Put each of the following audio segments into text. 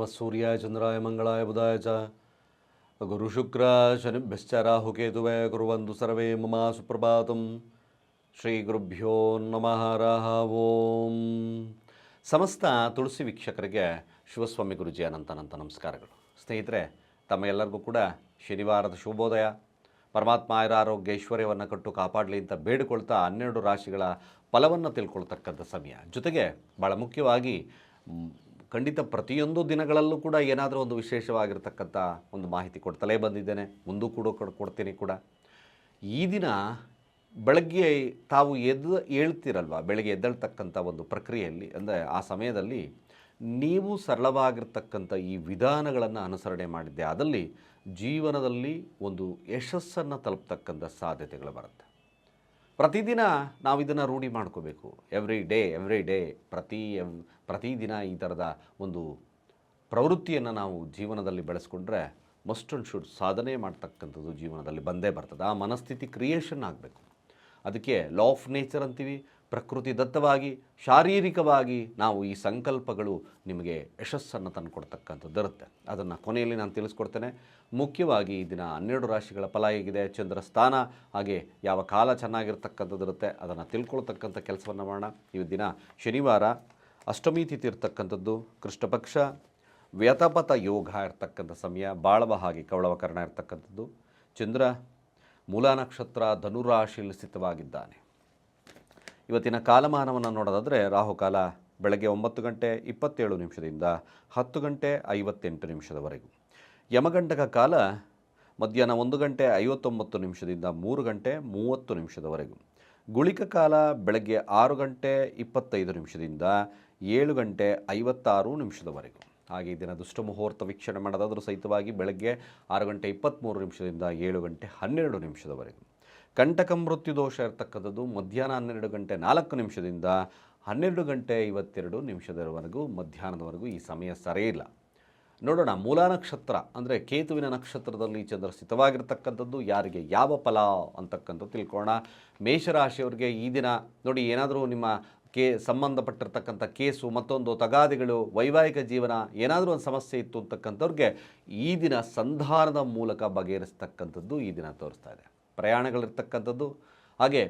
ನಮಃ ಸೂರ್ಯಾಯ ಚಂದ್ರಾಯ ಮಂಗಳಾಯ ಬುಧಾಯ ಚ ಗುರುಶುಕ್ರ ಶನಿಭ್ಯಶ್ಚ ರಾಹುಕೇತುವೆ ಕುರುವಂತು ಸರ್ವೇ ಮಮ ಸುಪ್ರಭಾತಂ ಶ್ರೀ ಗುರುಭ್ಯೋ ನಮಃ ರಾಹ ಓಂ ಸಮಸ್ತ ತುಳಸಿ ವೀಕ್ಷಕರಿಗೆ ಶಿವಸ್ವಾಮಿ ಗುರುಜಿ ಅನಂತನಂತ ನಮಸ್ಕಾರಗಳು ಸ್ನೇಹಿತರೆ ತಮ್ಮ ಎಲ್ಲರಿಗೂ ಕೂಡ ಶನಿವಾರದ ಶುಭೋದಯ ಪರಮಾತ್ಮ ಆಯುರ ಆರೋಗ್ಯ ಐಶ್ವರ್ಯವನ್ನು ಕಟ್ಟು ಕಾಪಾಡಲಿ ಅಂತ ಬೇಡಿಕೊಳ್ತಾ ಹನ್ನೆರಡು ರಾಶಿಗಳ ಫಲವನ್ನು ತಿಳ್ಕೊಳ್ತಕ್ಕಂಥ ಸಮಯ ಜೊತೆಗೆ ಭಾಳ ಮುಖ್ಯವಾಗಿ ಖಂಡಿತ ಪ್ರತಿಯೊಂದು ದಿನಗಳಲ್ಲೂ ಕೂಡ ಏನಾದರೂ ಒಂದು ವಿಶೇಷವಾಗಿರ್ತಕ್ಕಂಥ ಒಂದು ಮಾಹಿತಿ ಕೊಡ್ತಲೇ ಬಂದಿದ್ದೇನೆ. ಮುಂದೂ ಕೂಡ ಕೊಡ್- ಕೊಡ್ತೀನಿ ಕೂಡ. ಈ ದಿನ ಬೆಳಗ್ಗೆ ತಾವು ಎದ್ದು ಹೇಳ್ತಿರಲ್ವ ಬೆಳಗ್ಗೆ ಎದ್ದೇಳ್ತಕ್ಕಂಥ ಒಂದು ಪ್ರಕ್ರಿಯೆಯಲ್ಲಿ, ಅಂದರೆ ಆ ಸಮಯದಲ್ಲಿ ನೀವು ಸರಳವಾಗಿರ್ತಕ್ಕಂಥ ಈ ವಿಧಾನಗಳನ್ನು ಅನುಸರಣೆ ಮಾಡಿದ್ದೆ. ಅದಲ್ಲಿ ಜೀವನದಲ್ಲಿ ಒಂದು ಯಶಸ್ಸನ್ನು ತಲುಪ್ತಕ್ಕಂಥ ಸಾಧ್ಯತೆಗಳು ಬರುತ್ತೆ. ಪ್ರತಿದಿನ ನಾವು ಇದನ್ನು ರೂಢಿ ಮಾಡ್ಕೋಬೇಕು. ಎವ್ರಿ ಡೇ ಎವ್ರಿ ಡೇ, ಪ್ರತಿ ಪ್ರತಿದಿನ ಈ ಥರದ ಒಂದು ಪ್ರವೃತ್ತಿಯನ್ನು ನಾವು ಜೀವನದಲ್ಲಿ ಬೆಳೆಸ್ಕೊಂಡ್ರೆ ಮಸ್ಟ್ ಅಂಡ್ ಶುಡ್ ಸಾಧನೆ ಮಾಡ್ತಕ್ಕಂಥದ್ದು ಜೀವನದಲ್ಲಿ ಬಂದೇ ಬರ್ತದೆ. ಆ ಮನಸ್ಥಿತಿ ಕ್ರಿಯೇಷನ್ ಆಗಬೇಕು. ಅದಕ್ಕೆ ಲಾ ಆಫ್ ನೇಚರ್ ಅಂತೀವಿ ಪ್ರಕೃತಿ ದತ್ತವಾಗಿ, ಶಾರೀರಿಕವಾಗಿ ನಾವು ಈ ಸಂಕಲ್ಪಗಳು ನಿಮಗೆ ಯಶಸ್ಸನ್ನು ತಂದುಕೊಡ್ತಕ್ಕಂಥದ್ದು ಇರುತ್ತೆ ಅದನ್ನು ಕೊನೆಯಲ್ಲಿ ನಾನು ತಿಳಿಸ್ಕೊಡ್ತೇನೆ. ಮುಖ್ಯವಾಗಿ ಈ ದಿನ ಹನ್ನೆರಡು ರಾಶಿಗಳ ಫಲ ಹೇಗಿದೆ ಚಂದ್ರ ಸ್ಥಾನ ಹಾಗೆ ಯಾವ ಕಾಲ ಚೆನ್ನಾಗಿರ್ತಕ್ಕಂಥದ್ದು ಇರುತ್ತೆ ಅದನ್ನು ತಿಳ್ಕೊಳ್ತಕ್ಕಂಥ ಕೆಲಸವನ್ನು ಮಾಡೋಣ. ಈ ದಿನ ಶನಿವಾರ, ಅಷ್ಟಮಿ ತಿಥಿ ಇರ್ತಕ್ಕಂಥದ್ದು, ಕೃಷ್ಣಪಕ್ಷ, ವ್ಯತಪಥ ಯೋಗ ಇರ್ತಕ್ಕಂಥ ಸಮಯ, ಬಾಳವ ಹಾಗೆ ಕವಳವಕರಣ ಇರ್ತಕ್ಕಂಥದ್ದು. ಚಂದ್ರ, ಮೂಲ ನಕ್ಷತ್ರ ಧನುರಾಶಿಯಲ್ಲಿ ಸ್ಥಿತವಾಗಿದ್ದಾನೆ. ಇವತ್ತಿನ ಕಾಲಮಾನವನ್ನು ನೋಡೋದಾದರೆ ರಾಹುಕಾಲ ಬೆಳಗ್ಗೆ ಒಂಬತ್ತು ಗಂಟೆ ಇಪ್ಪತ್ತೇಳು ನಿಮಿಷದಿಂದ ಹತ್ತು ಗಂಟೆ ಐವತ್ತೆಂಟು ನಿಮಿಷದವರೆಗೂ. ಯಮಗಂಟಕ ಕಾಲ ಮಧ್ಯಾಹ್ನ ಒಂದು ಗಂಟೆ ಐವತ್ತೊಂಬತ್ತು ನಿಮಿಷದಿಂದ ಮೂರು ಗಂಟೆ ಮೂವತ್ತು ನಿಮಿಷದವರೆಗೂ. ಗುಳಿಕ ಕಾಲ ಬೆಳಗ್ಗೆ ಆರು ಗಂಟೆ ಇಪ್ಪತ್ತೈದು ನಿಮಿಷದಿಂದ ಏಳು ಗಂಟೆ ಐವತ್ತಾರು ನಿಮಿಷದವರೆಗೂ. ಹಾಗೆ ಇದನ್ನು ದಿನ ದುಷ್ಟ ಮುಹೂರ್ತ ವೀಕ್ಷಣೆ ಮಾಡೋದಾದರೂ ಸಹಿತವಾಗಿ ಬೆಳಗ್ಗೆ ಆರು ಗಂಟೆ ಇಪ್ಪತ್ತ್ಮೂರು ನಿಮಿಷದಿಂದ ಏಳು ಗಂಟೆ ಹನ್ನೆರಡು ನಿಮಿಷದವರೆಗೂ. ಕಂಟಕ ಮೃತ್ಯು ದೋಷ ಇರತಕ್ಕಂಥದ್ದು ಮಧ್ಯಾಹ್ನ ಹನ್ನೆರಡು ಗಂಟೆ ನಾಲ್ಕು ನಿಮಿಷದಿಂದ ಹನ್ನೆರಡು ಗಂಟೆ ಐವತ್ತೆರಡು ನಿಮಿಷದವರೆಗೂ ಮಧ್ಯಾಹ್ನದವರೆಗೂ ಈ ಸಮಯ ಸರಿ ಇಲ್ಲ. ನೋಡೋಣ, ಮೂಲ ನಕ್ಷತ್ರ ಅಂದರೆ ಕೇತುವಿನ ನಕ್ಷತ್ರದಲ್ಲಿ ಚಂದ್ರ ಸ್ಥಿತವಾಗಿರ್ತಕ್ಕಂಥದ್ದು ಯಾರಿಗೆ ಯಾವ ಫಲ ಅಂತಕ್ಕಂಥದ್ದು ತಿಳ್ಕೊಳ್ಳೋಣ. ಮೇಷರಾಶಿಯವರಿಗೆ ಈ ದಿನ ನೋಡಿ ಏನಾದರೂ ನಿಮ್ಮ ಕೇ ಸಂಬಂಧಪಟ್ಟಿರ್ತಕ್ಕಂಥ ಕೇಸು, ಮತ್ತೊಂದು ತಗಾದಿಗಳು, ವೈವಾಹಿಕ ಜೀವನ, ಏನಾದರೂ ಒಂದು ಸಮಸ್ಯೆ ಇತ್ತು ಅಂತಕ್ಕಂಥವ್ರಿಗೆ ಈ ದಿನ ಸಂಧಾನದ ಮೂಲಕ ಬಗೆಹರಿಸ್ತಕ್ಕಂಥದ್ದು ಈ ದಿನ ತೋರಿಸ್ತಾ ಇದೆ. ಪ್ರಯಾಣಗಳಿರ್ತಕ್ಕಂಥದ್ದು. ಹಾಗೆ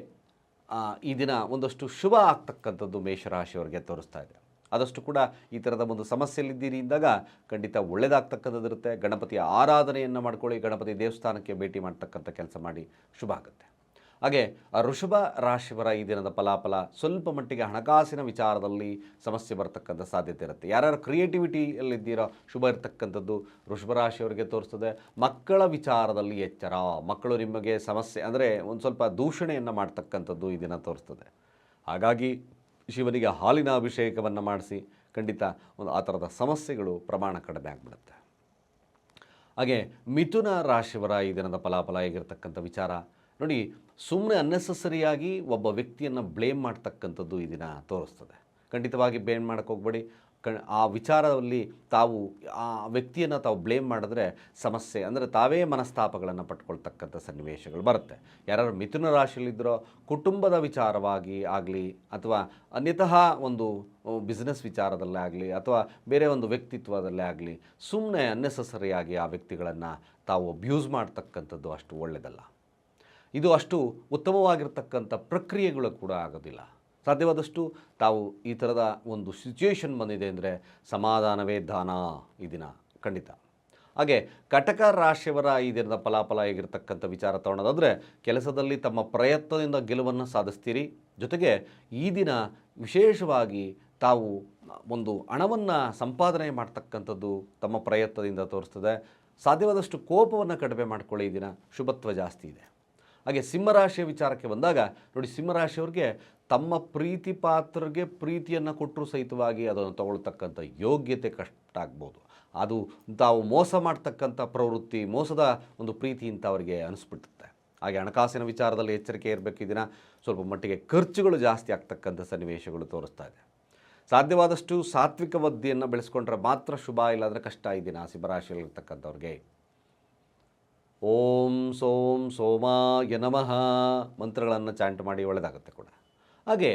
ಈ ದಿನ ಒಂದಷ್ಟು ಶುಭ ಆಗ್ತಕ್ಕಂಥದ್ದು ಮೇಷರಾಶಿಯವರಿಗೆ ತೋರಿಸ್ತಾ ಇದೆ. ಆದಷ್ಟು ಕೂಡ ಈ ಥರದ ಒಂದು ಸಮಸ್ಯೆಯಲ್ಲಿದ್ದೀರಿ ಇದ್ದಾಗ ಖಂಡಿತ ಒಳ್ಳೆಯದಾಗ್ತಕ್ಕಂಥದ್ದಿರುತ್ತೆ ಗಣಪತಿಯ ಆರಾಧನೆಯನ್ನು ಮಾಡ್ಕೊಳ್ಳಿ. ಗಣಪತಿ ದೇವಸ್ಥಾನಕ್ಕೆ ಭೇಟಿ ಮಾಡ್ತಕ್ಕಂಥ ಕೆಲಸ ಮಾಡಿ ಶುಭ ಆಗುತ್ತೆ. ಹಾಗೆ ಋಷಭ ರಾಶಿಯವರ ಈ ದಿನದ ಫಲಾಫಲ ಸ್ವಲ್ಪ ಮಟ್ಟಿಗೆ ಹಣಕಾಸಿನ ವಿಚಾರದಲ್ಲಿ ಸಮಸ್ಯೆ ಬರತಕ್ಕಂಥ ಸಾಧ್ಯತೆ ಇರುತ್ತೆ. ಯಾರ್ಯಾರು ಕ್ರಿಯೇಟಿವಿಟಿಯಲ್ಲಿದ್ದೀರೋ ಶುಭ ಇರತಕ್ಕಂಥದ್ದು ಋಷಭ ರಾಶಿಯವರಿಗೆ ತೋರಿಸ್ತದೆ. ಮಕ್ಕಳ ವಿಚಾರದಲ್ಲಿ ಎಚ್ಚರ, ಮಕ್ಕಳು ನಿಮಗೆ ಸಮಸ್ಯೆ ಅಂದರೆ ಒಂದು ಸ್ವಲ್ಪ ದೂಷಣೆಯನ್ನು ಮಾಡ್ತಕ್ಕಂಥದ್ದು ಈ ದಿನ ತೋರಿಸ್ತದೆ. ಹಾಗಾಗಿ ಶಿವನಿಗೆ ಹಾಲಿನ ಅಭಿಷೇಕವನ್ನು ಮಾಡಿಸಿ, ಖಂಡಿತ ಒಂದು ಆ ಥರದ ಸಮಸ್ಯೆಗಳು ಪ್ರಮಾಣ ಕಡಿಮೆ ಆಗಿಬಿಡುತ್ತೆ. ಹಾಗೆ, ಮಿಥುನ ರಾಶಿಯವರ ಈ ದಿನದ ಫಲಾಫಲ ಹೇಗಿರ್ತಕ್ಕಂಥ ವಿಚಾರ? ನೋಡಿ ಸುಮ್ಮನೆ ಅನ್ನೆಸಸರಿಯಾಗಿ ಒಬ್ಬ ವ್ಯಕ್ತಿಯನ್ನು ಬ್ಲೇಮ್ ಮಾಡ್ತಕ್ಕಂಥದ್ದು ದಿನ ತೋರಿಸ್ತದೆ. ಖಂಡಿತವಾಗಿ ಬ್ಲೇಮ್ ಮಾಡೋಕ್ಕೆ ಹೋಗ್ಬೇಡಿ. ಕ ಆ ವಿಚಾರದಲ್ಲಿ ತಾವು, ಆ ವ್ಯಕ್ತಿಯನ್ನು ತಾವು ಬ್ಲೇಮ್ ಮಾಡಿದ್ರೆ ಸಮಸ್ಯೆ, ಅಂದರೆ ತಾವೇ ಮನಸ್ತಾಪಗಳನ್ನು ಪಟ್ಕೊಳ್ತಕ್ಕಂಥ ಸನ್ನಿವೇಶಗಳು ಬರುತ್ತೆ. ಯಾರು ಮಿಥುನ ರಾಶಿಯಲ್ಲಿದ್ದರೋ ಕುಟುಂಬದ ವಿಚಾರವಾಗಿ ಆಗಲಿ, ಅಥವಾ ಅನ್ಯತಃ ಒಂದು ಬಿಸ್ನೆಸ್ ವಿಚಾರದಲ್ಲೇ ಆಗಲಿ, ಅಥವಾ ಬೇರೆ ಒಂದು ವ್ಯಕ್ತಿತ್ವದಲ್ಲೇ ಆಗಲಿ ಸುಮ್ಮನೆ ಅನ್ನೆಸಸರಿಯಾಗಿ ಆ ವ್ಯಕ್ತಿಗಳನ್ನು ತಾವು ಅಬ್ಯೂಸ್ ಮಾಡ್ತಕ್ಕಂಥದ್ದು ಅಷ್ಟು ಒಳ್ಳೆಯದಲ್ಲ ಇದು ಅಷ್ಟು ಉತ್ತಮವಾಗಿರ್ತಕ್ಕಂಥ ಪ್ರಕ್ರಿಯೆಗಳು ಕೂಡ ಆಗೋದಿಲ್ಲ. ಸಾಧ್ಯವಾದಷ್ಟು ತಾವು ಈ ಥರದ ಒಂದು ಸಿಚುಯೇಷನ್ ಬಂದಿದೆ ಅಂದರೆ ಸಮಾಧಾನವೇ ದಾನ ಈ ದಿನ ಖಂಡಿತ. ಹಾಗೆ ಕಟಕ ರಾಶಿಯವರ ಈ ದಿನದ ಫಲಾಫಲ ಆಗಿರ್ತಕ್ಕಂಥ ವಿಚಾರ ತಗೊಳ್ಳೋದಾದರೆ ಕೆಲಸದಲ್ಲಿ ತಮ್ಮ ಪ್ರಯತ್ನದಿಂದ ಗೆಲುವನ್ನು ಸಾಧಿಸ್ತೀರಿ. ಜೊತೆಗೆ ಈ ದಿನ ವಿಶೇಷವಾಗಿ ತಾವು ಒಂದು ಹಣವನ್ನು ಸಂಪಾದನೆ ಮಾಡ್ತಕ್ಕಂಥದ್ದು ತಮ್ಮ ಪ್ರಯತ್ನದಿಂದ ತೋರಿಸ್ತದೆ. ಸಾಧ್ಯವಾದಷ್ಟು ಕೋಪವನ್ನು ಕಡಿಮೆ ಮಾಡಿಕೊಳ್ಳಿ ಈ ದಿನ. ಶುಭತ್ವ ಜಾಸ್ತಿ ಇದೆ. ಹಾಗೆ ಸಿಂಹರಾಶಿಯ ವಿಚಾರಕ್ಕೆ ಬಂದಾಗ ನೋಡಿ ಸಿಂಹರಾಶಿಯವ್ರಿಗೆ ತಮ್ಮ ಪ್ರೀತಿ ಪಾತ್ರರಿಗೆ ಪ್ರೀತಿಯನ್ನು ಕೊಟ್ಟರು ಸಹಿತವಾಗಿ ಅದನ್ನು ತಗೊಳ್ತಕ್ಕಂಥ ಯೋಗ್ಯತೆ ಕಷ್ಟ ಆಗ್ಬೋದು. ಅದು ತಾವು ಮೋಸ ಮಾಡ್ತಕ್ಕಂಥ ಪ್ರವೃತ್ತಿ, ಮೋಸದ ಒಂದು ಪ್ರೀತಿ ಅಂತ ಅವರಿಗೆ ಅನಿಸ್ಬಿಡುತ್ತೆ. ಹಾಗೆ ಹಣಕಾಸಿನ ವಿಚಾರದಲ್ಲಿ ಎಚ್ಚರಿಕೆ ಇರಬೇಕು ದಿನ. ಸ್ವಲ್ಪ ಮಟ್ಟಿಗೆ ಖರ್ಚುಗಳು ಜಾಸ್ತಿ ಆಗ್ತಕ್ಕಂಥ ಸನ್ನಿವೇಶಗಳು ತೋರಿಸ್ತಾ ಇದೆ. ಸಾಧ್ಯವಾದಷ್ಟು ಸಾತ್ವಿಕ ಬದ್ಧಿಯನ್ನು ಬೆಳೆಸ್ಕೊಂಡ್ರೆ ಮಾತ್ರ ಶುಭ, ಇಲ್ಲಾಂದರೆ ಕಷ್ಟ ಈ ದಿನ ಸಿಂಹರಾಶಿಯಲ್ಲಿರ್ತಕ್ಕಂಥವ್ರಿಗೆ. ಓಂ ಸೋಂ ಸೋಮಾಯ ನಮಃ ಮಂತ್ರಗಳನ್ನು ಚಾಂಟ್ ಮಾಡಿ ಒಳ್ಳೆಯದಾಗುತ್ತೆ ಕೂಡ. ಹಾಗೆ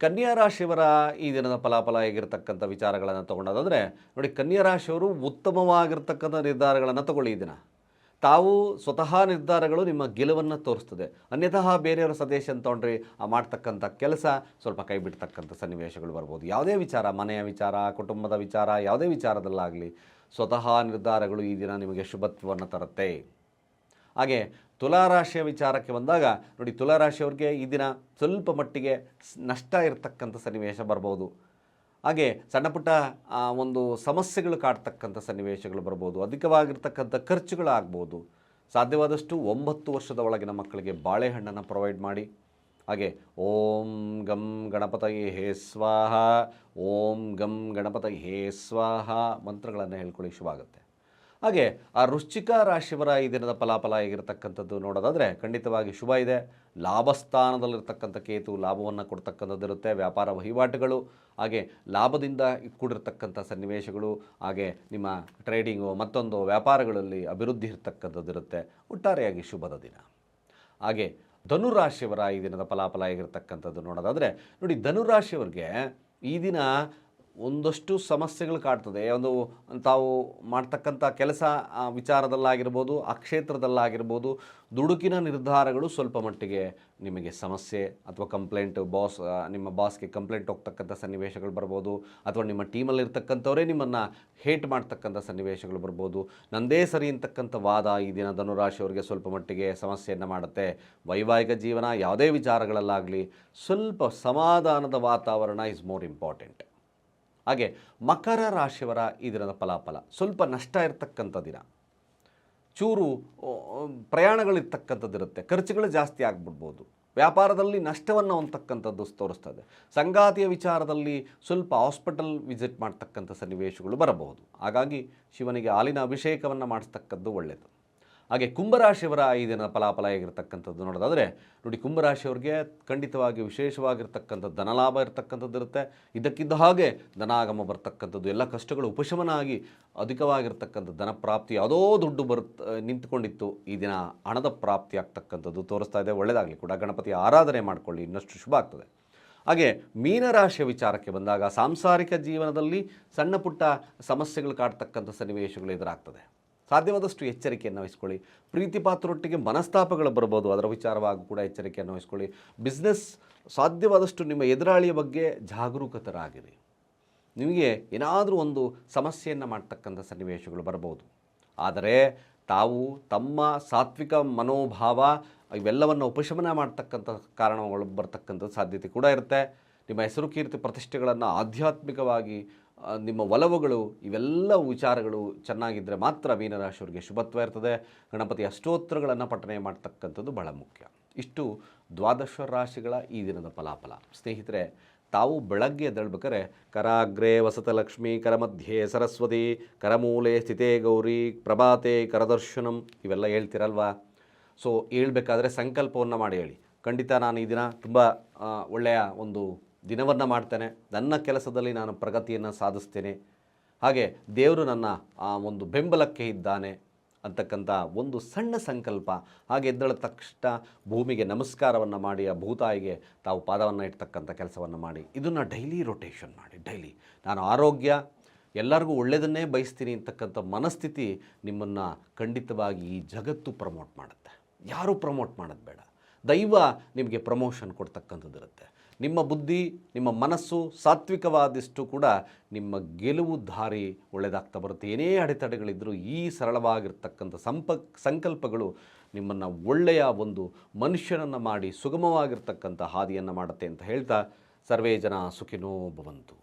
ಕನ್ಯಾ ರಾಶಿಯವರ ಈ ದಿನದ ಫಲಾಫಲ ಹೇಗಿರ್ತಕ್ಕಂಥ ವಿಚಾರಗಳನ್ನು ತಗೊಂಡಾದ್ರೆ ನೋಡಿ ಕನ್ಯಾ ರಾಶಿಯವರು ಉತ್ತಮವಾಗಿರ್ತಕ್ಕಂಥ ನಿರ್ಧಾರಗಳನ್ನು ತಗೊಳ್ಳಿ ಈ ದಿನ. ತಾವು ಸ್ವತಃ ನಿರ್ಧಾರಗಳು ನಿಮ್ಮ ಗೆಲುವನ್ನು ತೋರಿಸ್ತದೆ. ಅನ್ಯತಃ ಬೇರೆಯವರ ಸಜೆಷನ್ ತೊಗೊಂಡ್ರಿ ಆ ಮಾಡ್ತಕ್ಕಂಥ ಕೆಲಸ ಸ್ವಲ್ಪ ಕೈ ಬಿಡ್ತಕ್ಕಂಥ ಸನ್ನಿವೇಶಗಳು ಬರ್ಬೋದು. ಯಾವುದೇ ವಿಚಾರ, ಮನೆಯ ವಿಚಾರ, ಕುಟುಂಬದ ವಿಚಾರ, ಯಾವುದೇ ವಿಚಾರದಲ್ಲಾಗಲಿ ಸ್ವತಃ ನಿರ್ಧಾರಗಳು ಈ ದಿನ ನಿಮಗೆ ಶುಭತ್ವವನ್ನು ತರುತ್ತೆ. ಹಾಗೆ ತುಲಾರಾಶಿಯ ವಿಚಾರಕ್ಕೆ ಬಂದಾಗ ನೋಡಿ ತುಲಾರಾಶಿಯವ್ರಿಗೆ ಈ ದಿನ ಸ್ವಲ್ಪ ಮಟ್ಟಿಗೆ ನಷ್ಟ ಇರತಕ್ಕಂಥ ಸನ್ನಿವೇಶ ಬರ್ಬೋದು. ಹಾಗೆ ಸಣ್ಣ ಪುಟ್ಟ ಒಂದು ಸಮಸ್ಯೆಗಳು ಕಾಡ್ತಕ್ಕಂಥ ಸನ್ನಿವೇಶಗಳು ಬರ್ಬೋದು. ಅಧಿಕವಾಗಿರ್ತಕ್ಕಂಥ ಖರ್ಚುಗಳಾಗ್ಬೋದು. ಸಾಧ್ಯವಾದಷ್ಟು ಒಂಬತ್ತು ವರ್ಷದ ಒಳಗಿನ ಮಕ್ಕಳಿಗೆ ಬಾಳೆಹಣ್ಣನ್ನು ಪ್ರೊವೈಡ್ ಮಾಡಿ. ಹಾಗೆ ಓಂ ಗಂ ಗಣಪತಯೇ ಹೇ ಸ್ವಾಹ, ಓಂ ಗಂ ಗಣಪತಯೇ ಹೇ ಸ್ವಾಹ ಮಂತ್ರಗಳನ್ನು ಹೇಳ್ಕೊಳ್ಳಿ ಶುಭ ಆಗುತ್ತೆ ಹಾಗೆ ಆ ವೃಶ್ಚಿಕ ರಾಶಿಯವರ ಈ ದಿನದ ಫಲಾಫಲ ಆಗಿರತಕ್ಕಂಥದ್ದು ನೋಡೋದಾದರೆ ಖಂಡಿತವಾಗಿ ಶುಭ ಇದೆ. ಲಾಭಸ್ಥಾನದಲ್ಲಿರ್ತಕ್ಕಂಥ ಕೇತು ಲಾಭವನ್ನು ಕೊಡ್ತಕ್ಕಂಥದ್ದಿರುತ್ತೆ. ವ್ಯಾಪಾರ ವಹಿವಾಟುಗಳು, ಹಾಗೆ ಲಾಭದಿಂದ ಕೂಡಿರ್ತಕ್ಕಂಥ ಸನ್ನಿವೇಶಗಳು, ಹಾಗೆ ನಿಮ್ಮ ಟ್ರೇಡಿಂಗು ಮತ್ತೊಂದು ವ್ಯಾಪಾರಗಳಲ್ಲಿ ಅಭಿವೃದ್ಧಿ ಇರತಕ್ಕಂಥದ್ದಿರುತ್ತೆ. ಒಟ್ಟಾರೆಯಾಗಿ ಶುಭದ ದಿನ. ಹಾಗೆ ಧನುರಾಶಿಯವರ ಈ ದಿನದ ಫಲಾಫಲ ಆಗಿರತಕ್ಕಂಥದ್ದು ನೋಡೋದಾದರೆ, ನೋಡಿ ಧನುರಾಶಿಯವರಿಗೆ ಈ ದಿನ ಒಂದಷ್ಟು ಸಮಸ್ಯೆಗಳು ಕಾಡ್ತದೆ. ಒಂದು ತಾವು ಮಾಡ್ತಕ್ಕಂಥ ಕೆಲಸ ವಿಚಾರದಲ್ಲಾಗಿರ್ಬೋದು, ಆ ಕ್ಷೇತ್ರದಲ್ಲಾಗಿರ್ಬೋದು, ದುಡುಕಿನ ನಿರ್ಧಾರಗಳು ಸ್ವಲ್ಪ ಮಟ್ಟಿಗೆ ನಿಮಗೆ ಸಮಸ್ಯೆ ಅಥವಾ ಕಂಪ್ಲೇಂಟ್ ಬಾಸ್ ನಿಮ್ಮ ಬಾಸ್ಗೆ ಕಂಪ್ಲೇಂಟ್ ಹೋಗ್ತಕ್ಕಂಥ ಸನ್ನಿವೇಶಗಳು ಬರ್ಬೋದು, ಅಥವಾ ನಿಮ್ಮ ಟೀಮಲ್ಲಿರ್ತಕ್ಕಂಥವರೇ ನಿಮ್ಮನ್ನು ಹೇಟ್ ಮಾಡ್ತಕ್ಕಂಥ ಸನ್ನಿವೇಶಗಳು ಬರ್ಬೋದು. ನಂದೇ ಸರಿ ಅಂತಕ್ಕಂಥ ವಾದ ಈ ದಿನ ಧನುರಾಶಿಯವರಿಗೆ ಸ್ವಲ್ಪ ಮಟ್ಟಿಗೆ ಸಮಸ್ಯೆಯನ್ನು ಮಾಡುತ್ತೆ. ವೈವಾಹಿಕ ಜೀವನ, ಯಾವುದೇ ವಿಚಾರಗಳಲ್ಲಾಗಲಿ ಸ್ವಲ್ಪ ಸಮಾಧಾನದ ವಾತಾವರಣ ಇಸ್ ಮೋರ್ ಇಂಪಾರ್ಟೆಂಟ್ ಹಾಗೆ ಮಕರ ರಾಶಿಯವರ ಈ ದಿನದ ಫಲಾಫಲ. ಸ್ವಲ್ಪ ನಷ್ಟ ಇರತಕ್ಕಂಥ ದಿನ. ಚೂರು ಪ್ರಯಾಣಗಳಿರ್ತಕ್ಕಂಥದ್ದಿರುತ್ತೆ ಖರ್ಚುಗಳು ಜಾಸ್ತಿ ಆಗ್ಬಿಡ್ಬೋದು. ವ್ಯಾಪಾರದಲ್ಲಿ ನಷ್ಟವನ್ನು ಹೊಂದತಕ್ಕಂಥದ್ದು ತೋರಿಸ್ತದೆ. ಸಂಗಾತಿಯ ವಿಚಾರದಲ್ಲಿ ಸ್ವಲ್ಪ ಹಾಸ್ಪಿಟಲ್ ವಿಸಿಟ್ ಮಾಡ್ತಕ್ಕಂಥ ಸನ್ನಿವೇಶಗಳು ಬರಬಹುದು. ಹಾಗಾಗಿ ಶಿವನಿಗೆ ಹಾಲಿನ ಅಭಿಷೇಕವನ್ನು ಮಾಡಿಸ್ತಕ್ಕದ್ದು ಒಳ್ಳೆಯದು ಹಾಗೆ ಕುಂಭರಾಶಿಯವರ ಈ ದಿನ ಫಲಾಫಲ ಆಗಿರ್ತಕ್ಕಂಥದ್ದು ನೋಡೋದಾದರೆ, ನೋಡಿ ಕುಂಭರಾಶಿಯವ್ರಿಗೆ ಖಂಡಿತವಾಗಿ ವಿಶೇಷವಾಗಿರ್ತಕ್ಕಂಥ ಧನಲಾಭ ಇರತಕ್ಕಂಥದ್ದು ಇರುತ್ತೆ. ಇದಕ್ಕಿದ್ದ ಹಾಗೆ ಧನಾಗಮ ಬರ್ತಕ್ಕಂಥದ್ದು, ಎಲ್ಲ ಕಷ್ಟಗಳು ಉಪಶಮನ ಆಗಿ ಅಧಿಕವಾಗಿರ್ತಕ್ಕಂಥ ಧನ ಪ್ರಾಪ್ತಿ ಯಾವುದೋ ದುಡ್ಡು ಬರುತ್ತ ನಿಂತ್ಕೊಂಡಿತ್ತು. ಈ ದಿನ ಹಣದ ಪ್ರಾಪ್ತಿ ಆಗ್ತಕ್ಕಂಥದ್ದು ತೋರಿಸ್ತಾ ಇದೆ. ಒಳ್ಳೆಯದಾಗಲಿ ಕೂಡ. ಗಣಪತಿ ಆರಾಧನೆ ಮಾಡಿಕೊಳ್ಳಿ. ಇನ್ನಷ್ಟು ಶುಭ ಆಗ್ತದೆ. ಹಾಗೆ ಮೀನರಾಶಿಯ ವಿಚಾರಕ್ಕೆ ಬಂದಾಗ ಸಾಂಸಾರಿಕ ಜೀವನದಲ್ಲಿ ಸಣ್ಣ ಪುಟ್ಟ ಸಮಸ್ಯೆಗಳು ಕಾಡ್ತಕ್ಕಂಥ ಸನ್ನಿವೇಶಗಳು ಎದುರಾಗ್ತದೆ. ಸಾಧ್ಯವಾದಷ್ಟು ಎಚ್ಚರಿಕೆಯನ್ನು ವಹಿಸ್ಕೊಳ್ಳಿ. ಪ್ರೀತಿ ಪಾತ್ರರೊಟ್ಟಿಗೆ ಮನಸ್ತಾಪಗಳು ಬರ್ಬೋದು. ಅದರ ವಿಚಾರವಾಗಿ ಕೂಡ ಎಚ್ಚರಿಕೆಯನ್ನು ವಹಿಸ್ಕೊಳ್ಳಿ. ಬಿಸ್ನೆಸ್ ಸಾಧ್ಯವಾದಷ್ಟು ನಿಮ್ಮ ಎದುರಾಳಿಯ ಬಗ್ಗೆ ಜಾಗರೂಕತರಾಗಿರಿ. ನಿಮಗೆ ಏನಾದರೂ ಒಂದು ಸಮಸ್ಯೆಯನ್ನು ಮಾಡ್ತಕ್ಕಂಥ ಸನ್ನಿವೇಶಗಳು ಬರ್ಬೋದು. ಆದರೆ ತಾವು ತಮ್ಮ ಸಾತ್ವಿಕ ಮನೋಭಾವ ಇವೆಲ್ಲವನ್ನು ಉಪಶಮನ ಮಾಡ್ತಕ್ಕಂಥ ಕಾರಣಗಳು ಬರ್ತಕ್ಕಂಥ ಸಾಧ್ಯತೆ ಕೂಡ ಇರುತ್ತೆ. ನಿಮ್ಮ ಹೆಸರು ಕೀರ್ತಿ ಪ್ರತಿಷ್ಠೆಗಳನ್ನು ಆಧ್ಯಾತ್ಮಿಕವಾಗಿ ನಿಮ್ಮ ಒಲವುಗಳು, ಇವೆಲ್ಲ ವಿಚಾರಗಳು ಚೆನ್ನಾಗಿದ್ದರೆ ಮಾತ್ರ ಮೀನರಾಶಿಯವರಿಗೆ ಶುಭತ್ವ ಇರ್ತದೆ. ಗಣಪತಿ ಅಷ್ಟೋತ್ರಗಳನ್ನು ಪಠನೆ ಮಾಡ್ತಕ್ಕಂಥದ್ದು ಬಹಳ ಮುಖ್ಯ. ಇಷ್ಟು ದ್ವಾದಶ ರಾಶಿಗಳ ಈ ದಿನದ ಫಲಾಫಲ. ಸ್ನೇಹಿತರೆ, ತಾವು ಬೆಳಗ್ಗೆ ಎದ್ದೇಳ್ಬೇಕಾದ್ರೆ, ಕರಾಗ್ರೆ ವಸತಲಕ್ಷ್ಮಿ ಕರಮಧ್ಯೆ ಸರಸ್ವತಿ ಕರಮೂಲೆ ಸ್ಥಿತೇ ಗೌರಿ, ಪ್ರಭಾತೆ ಕರದರ್ಶನಂ ಇವೆಲ್ಲ ಹೇಳ್ತಿರಲ್ವಾ? ಸೊ ಹೇಳ್ಬೇಕಾದ್ರೆ ಸಂಕಲ್ಪವನ್ನು ಮಾಡಿ ಹೇಳಿ. ಖಂಡಿತ ನಾನು ಈ ದಿನ ತುಂಬ ಒಳ್ಳೆಯ ಒಂದು ದಿನವನ್ನು ಮಾಡ್ತೇನೆ. ನನ್ನ ಕೆಲಸದಲ್ಲಿ ನಾನು ಪ್ರಗತಿಯನ್ನು ಸಾಧಿಸ್ತೇನೆ. ಹಾಗೆ ದೇವರು ನನ್ನ ಆ ಒಂದು ಬೆಂಬಲಕ್ಕೆ ಇದ್ದಾನೆ ಅಂತಕ್ಕಂಥ ಒಂದು ಸಣ್ಣ ಸಂಕಲ್ಪ. ಹಾಗೆ ಎದ್ದಳ ತಕ್ಷಣ ಭೂಮಿಗೆ ನಮಸ್ಕಾರವನ್ನು ಮಾಡಿ, ಆ ಭೂತಾಯಿಗೆ ತಾವು ಪಾದವನ್ನು ಇಡ್ತಕ್ಕಂಥ ಕೆಲಸವನ್ನು ಮಾಡಿ. ಇದನ್ನು ಡೈಲಿ ರೊಟೇಷನ್ ಮಾಡಿ, ಡೈಲಿ. ನಾನು ಆರೋಗ್ಯ, ಎಲ್ಲರಿಗೂ ಒಳ್ಳೆಯದನ್ನೇ ಬಯಸ್ತೀನಿ ಅಂತಕ್ಕಂಥ ಮನಸ್ಥಿತಿ ನಿಮ್ಮನ್ನು ಖಂಡಿತವಾಗಿ ಈ ಜಗತ್ತು ಪ್ರಮೋಟ್ ಮಾಡುತ್ತೆ. ಯಾರೂ ಪ್ರಮೋಟ್ ಮಾಡೋದು ಬೇಡ. ದೈವ ನಿಮಗೆ ಪ್ರಮೋಷನ್ ಕೊಡ್ತಕ್ಕಂಥದ್ದು ಇರುತ್ತೆ ನಿಮ್ಮ ಬುದ್ಧಿ, ನಿಮ್ಮ ಮನಸ್ಸು ಸಾತ್ವಿಕವಾದಷ್ಟು ಕೂಡ ನಿಮ್ಮ ಗೆಲುವು ದಾರಿ ಒಳ್ಳೆಯದಾಗ್ತಾ ಬರುತ್ತೆ. ಏನೇ ಅಡೆತಡೆಗಳಿದ್ದರೂ ಈ ಸರಳವಾಗಿರ್ತಕ್ಕಂಥ ಸಂಪ, ಸಂಕಲ್ಪಗಳು ನಿಮ್ಮನ್ನು ಒಳ್ಳೆಯ ಒಂದು ಮನುಷ್ಯನನ್ನು ಮಾಡಿ ಸುಗಮವಾಗಿರ್ತಕ್ಕಂಥ ಹಾದಿಯನ್ನು ಮಾಡುತ್ತೆ ಅಂತ ಹೇಳ್ತಾ ಸರ್ವೇ ಜನ ಸುಖಿನೋ ಭವಂತು.